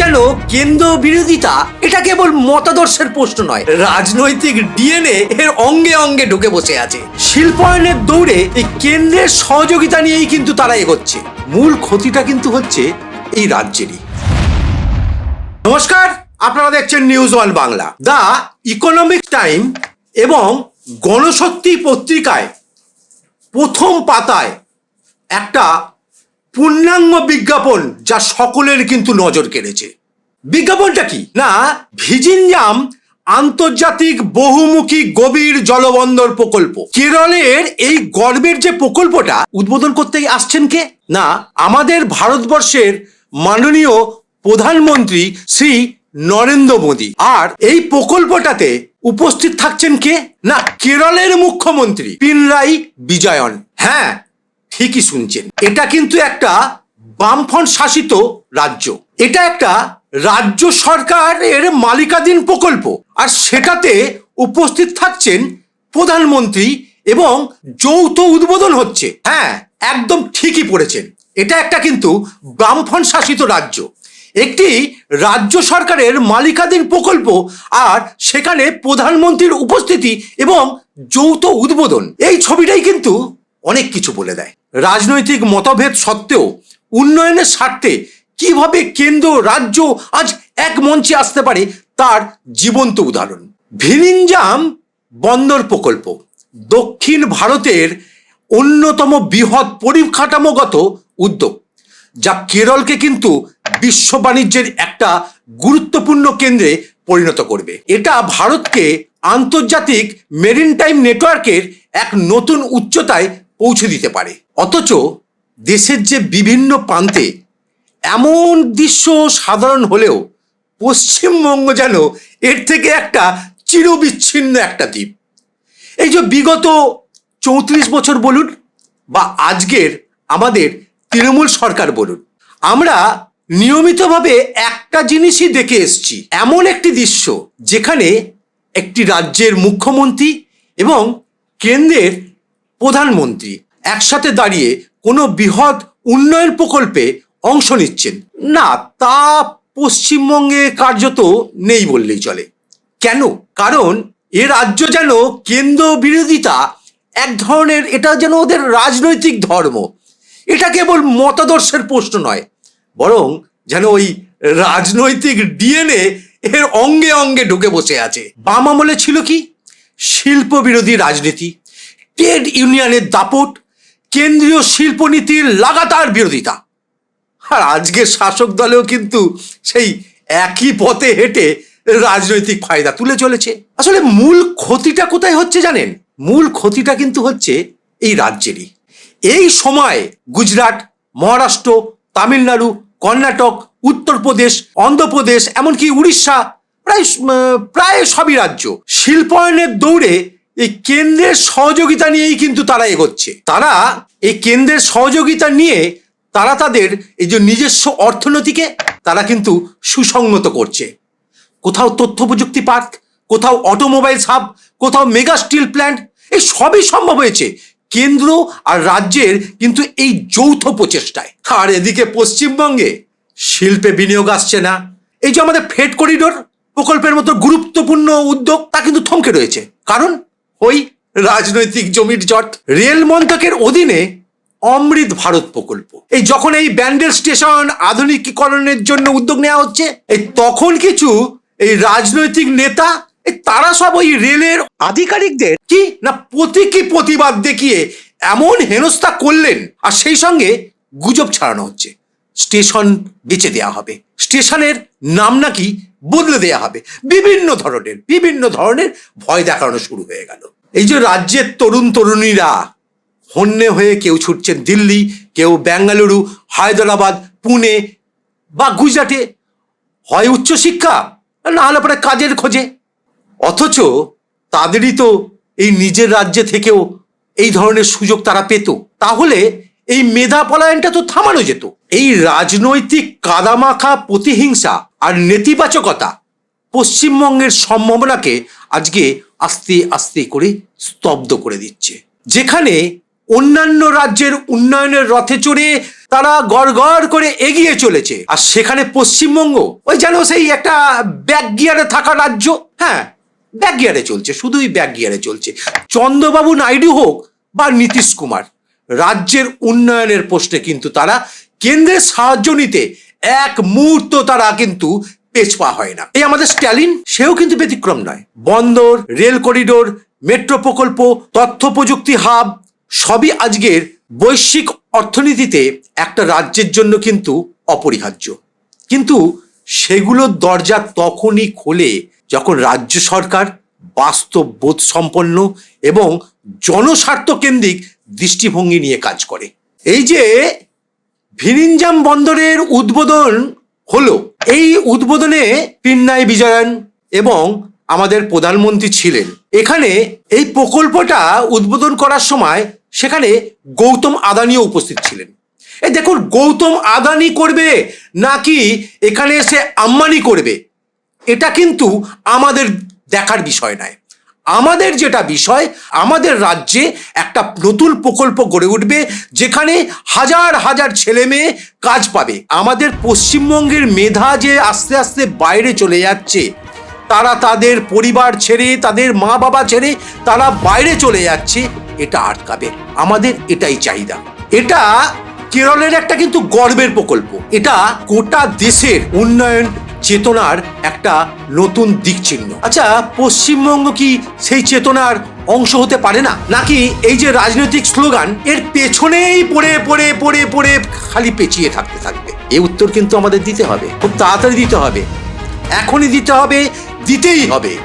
যেন কেন্দ্র বিরোধিতা এটা কেবল মতাদর্শের প্রশ্ন নয়, রাজনৈতিক ডিএনএ এর অঙ্গে অঙ্গে ঢুকে বসে আছে। শিল্পায়নের দৌড়ে এই কেন্দ্রের সহযোগিতা নিয়েই কিন্তু তারা এগোচ্ছে। মূল ক্ষতিটা কিন্তু হচ্ছে এই রাজ্যেরই। নমস্কার, আপনারা দেখছেন news one Bangla the economic time এবং গণশক্তি পত্রিকায় প্রথম পাতায় একটা পূর্ণাঙ্গ বিজ্ঞাপন যা সকলের কিন্তু নজর কেড়েছে। বিজ্ঞাপনটা কি? না, ভিজিনজাম আন্তর্জাতিক বহুমুখী গভীর জলবন্দর প্রকল্প। কেরলের এই গর্বের যে প্রকল্পটা, উদ্বোধন করতে আসছেন কে? না, আমাদের ভারতবর্ষের মাননীয় প্রধানমন্ত্রী শ্রী নরেন্দ্র মোদী। আর এই প্রকল্পটাতে উপস্থিত থাকছেন কে? না, কেরলের মুখ্যমন্ত্রী পিনরাই বিজয়ন। হ্যাঁ ঠিকই শুনছেন। এটা কিন্তু একটা বামফ্রন্ট শাসিত রাজ্য। এটা একটা রাজ্য সরকারের মালিকাধীন প্রকল্প। আর সেটাতে উপস্থিত থাকছেন প্রধানমন্ত্রী এবং যৌথ উদ্বোধন হচ্ছে। হ্যাঁ একদম ঠিকই পড়েছেন। এটা একটা কিন্তু বামফ্রন্ট শাসিত রাজ্য। একটি রাজ্য সরকারের মালিকাধীন প্রকল্প আর সেখানে প্রধানমন্ত্রীর উপস্থিতি এবং যৌথ উদ্বোধন। এই ছবিটাই কিন্তু অনেক কিছু বলে দেয়। রাজনৈতিক মতভেদ সত্ত্বেও উন্নয়নের স্বার্থে কীভাবে কেন্দ্র, রাজ্য আজ এক মঞ্চে আসতে পারে তার জীবন্ত উদাহরণ। ভিনিনজাম বন্দর প্রকল্প দক্ষিণ ভারতের অন্যতম বৃহৎ পরিকাঠামোগত উদ্যোগ, যা কেরলকে কিন্তু বিশ্ব বাণিজ্যের একটা গুরুত্বপূর্ণ কেন্দ্রে পরিণত করবে। এটা ভারতকে আন্তর্জাতিক মেরিন টাইম নেটওয়ার্কের এক নতুন উচ্চতায় পৌঁছে দিতে পারে। অথচ দেশের যে বিভিন্ন প্রান্তে এমন দৃশ্য সাধারণ হলেও পশ্চিমবঙ্গ যেন এর থেকে একটা চিরবিচ্ছিন্ন একটা দ্বীপ। এই যে বিগত চৌত্রিশ বছর বলুন বা আজকের আমাদের তৃণমূল সরকার বলুন, আমরা নিয়মিতভাবে একটা জিনিসই দেখে এসছি। এমন একটি দৃশ্য যেখানে একটি রাজ্যের মুখ্যমন্ত্রী এবং কেন্দ্রের প্রধানমন্ত্রী একসাথে দাঁড়িয়ে কোনো বৃহৎ উন্নয়ন প্রকল্পে অংশ নিচ্ছেন। না, তা পশ্চিমবঙ্গে কার্যত নেই বললেই চলে। কেন? কারণ এ রাজ্য যেন কেন্দ্র বিরোধিতা, এক ধরনের এটা যেন ওদের রাজনৈতিক ধর্ম। এটা কেবল মতাদর্শের প্রশ্ন নয়, বরং যেন ওই রাজনৈতিক ডিএনএ এর অঙ্গে অঙ্গে ঢুকে বসে আছে। বাম আমলে ছিল কি? শিল্প বিরোধী রাজনীতি। ট্রেড ইউনিয়নের দাপট, কেন্দ্রীয় শিল্পনীতির লাগাতার বিরোধিতা। আর আজকের শাসক দলেও কিন্তু সেই একই পথে হেঁটে রাজনৈতিক ফায়দা তুলে চলেছে। আসলে মূল ক্ষতিটা কোথায় হচ্ছে জানেন? মূল ক্ষতিটা কিন্তু হচ্ছে এই রাজ্যেরই। এই সময় গুজরাট, মহারাষ্ট্র, তামিলনাড়ু, কর্ণাটক, উত্তরপ্রদেশ, অন্ধ্রপ্রদেশ, এমনকি উড়িষ্যা, প্রায় প্রায় সবই রাজ্য। শিল্পায়নের দৌড়ে এই কেন্দ্রের সহযোগিতা নিয়েই কিন্তু তারা এগোচ্ছে। তারা এই কেন্দ্রের সহযোগিতা নিয়ে তারা তাদের এই যে নিজস্ব অর্থনীতিকে তারা কিন্তু সুসংগত করছে। কোথাও তথ্য প্রযুক্তি পার্ক, কোথাও অটোমোবাইল হাব কোথাও মেগা স্টিল প্ল্যান্ট, এই সবই সম্ভব হয়েছে। কেন্দ্র আর রাজ্যের কিন্তু এই যৌথ প্রচেষ্টায়। আর এদিকে পশ্চিমবঙ্গে শিল্পে বিনিয়োগ আসছে না। এই যে আমাদের ফেড করিডোর প্রকল্পের মতো গুরুত্বপূর্ণ উদ্যোগ তা কিন্তু থমকে রয়েছে। কারণ ওই রাজনৈতিক জমির জট রেল মন্ত্রকের অধীনে অমৃত ভারত প্রকল্প। এই যখন এই ব্যান্ডেল স্টেশন আধুনিকীকরণের জন্য উদ্যোগ নেওয়া হচ্ছে, এই তখন কিছু এই রাজনৈতিক নেতা তারা সব ওই রেলের আধিকারিকদের কি না প্রতীকী প্রতিবাদ দেখিয়ে এমন হেনস্থা করলেন, আর সেই সঙ্গে গুজব ছাড়ানো হচ্ছে। স্টেশন বেচে দেওয়া হবে। স্টেশনের নাম নাকি বদলে দেওয়া হবে। বিভিন্ন ধরনের বিভিন্ন ধরনের ভয় দেখানো শুরু হয়ে গেল। এই যে রাজ্যের তরুণ তরুণীরা হন্যে হয়ে কেউ ছুটছেন দিল্লি, কেউ বেঙ্গালুরু হায়দ্রাবাদ, পুনে বা গুজরাটে, হয় উচ্চশিক্ষা, না হলে পরে কাজের খোঁজে। অথচ তাদেরই তো এই নিজের রাজ্যে থেকেও এই ধরনের সুযোগ তারা পেত। তাহলে এই মেধা পলায়নটা তো থামানো যেত। এই রাজনৈতিক কাদামাখা প্রতিহিংসা আর নেতিবাচকতা পশ্চিমবঙ্গের সম্ভাবনাকে আজকে আস্তে আস্তে করে স্তব্ধ করে দিচ্ছে। যেখানে অন্যান্য রাজ্যের উন্নয়নের রথে চড়ে তারা গড় করে এগিয়ে চলেছে। আর সেখানে পশ্চিমবঙ্গ, ওই যেন সেই একটা ব্যাক গিয়ারে থাকা রাজ্য। হ্যাঁ ব্যাক গিয়ারে চলছে, শুধুই ব্যাক গিয়ারে চলছে। চন্দ্রবাবু নাইডু হোক বা নীতিশ কুমার রাজ্যের উন্নয়নের পোস্টে কিন্তু তারা কেন্দ্রের সাহায্য নিতে এক মুহূর্ত তারা কিন্তু পেছপা হয় না। এই আমাদের স্ট্যালিন, সেও কিন্তু ব্যতিক্রম নয়। বন্দর, রেল করিডোর, মেট্রো প্রকল্প, তথ্য প্রযুক্তি হাব, সবই আজকের বৈশ্বিক অর্থনীতিতে একটা রাজ্যের জন্য কিন্তু অপরিহার্য। কিন্তু সেগুলোর দরজা তখনই খোলে যখন রাজ্য সরকার বাস্তব বোধ সম্পন্ন এবং জনস্বার্থ কেন্দ্রিক দৃষ্টিভঙ্গি নিয়ে কাজ করে। এই যে ভিরিঞ্জাম বন্দরের উদ্বোধন হলো, এই উদ্বোধনে পিন্নাই বিজয়ন এবং আমাদের প্রধানমন্ত্রী ছিলেন। এখানে এই প্রকল্পটা উদ্বোধন করার সময় সেখানে গৌতম আদানিও উপস্থিত ছিলেন। এ দেখুন, গৌতম আদানি করবে নাকি এখানে এসে আম্বানি করবে, এটা কিন্তু আমাদের দেখার বিষয় নয়। আমাদের যেটা বিষয়, আমাদের রাজ্যে একটা নতুন প্রকল্প গড়ে উঠবে যেখানে হাজার হাজার ছেলে মেয়ে কাজ পাবে। আমাদের পশ্চিমবঙ্গের মেধা যে আস্তে আস্তে বাইরে চলে যাচ্ছে, তারা তাদের পরিবার ছেড়ে, তাদের মা বাবা ছেড়ে তারা বাইরে চলে যাচ্ছে, এটা আটকাবে। আমাদের এটাই চাহিদা। এটা কেরলের একটা কিন্তু গর্বের প্রকল্প। এটা গোটা দেশের উন্নয়ন চেতনার একটা নতুন দিক চিহ্ন আচ্ছা পশ্চিমবঙ্গ কি সেই চেতনার অংশ হতে পারে না? নাকি এই যে রাজনৈতিক স্লোগান এর পেছনেই পড়ে পড়ে পড়ে পড়ে খালি পেঁচিয়ে থাকতে থাকবে? এ উত্তর কিন্তু আমাদের দিতে হবে। খুব তাড়াতাড়ি দিতে হবে। এখনই দিতে হবে দিতেই হবে।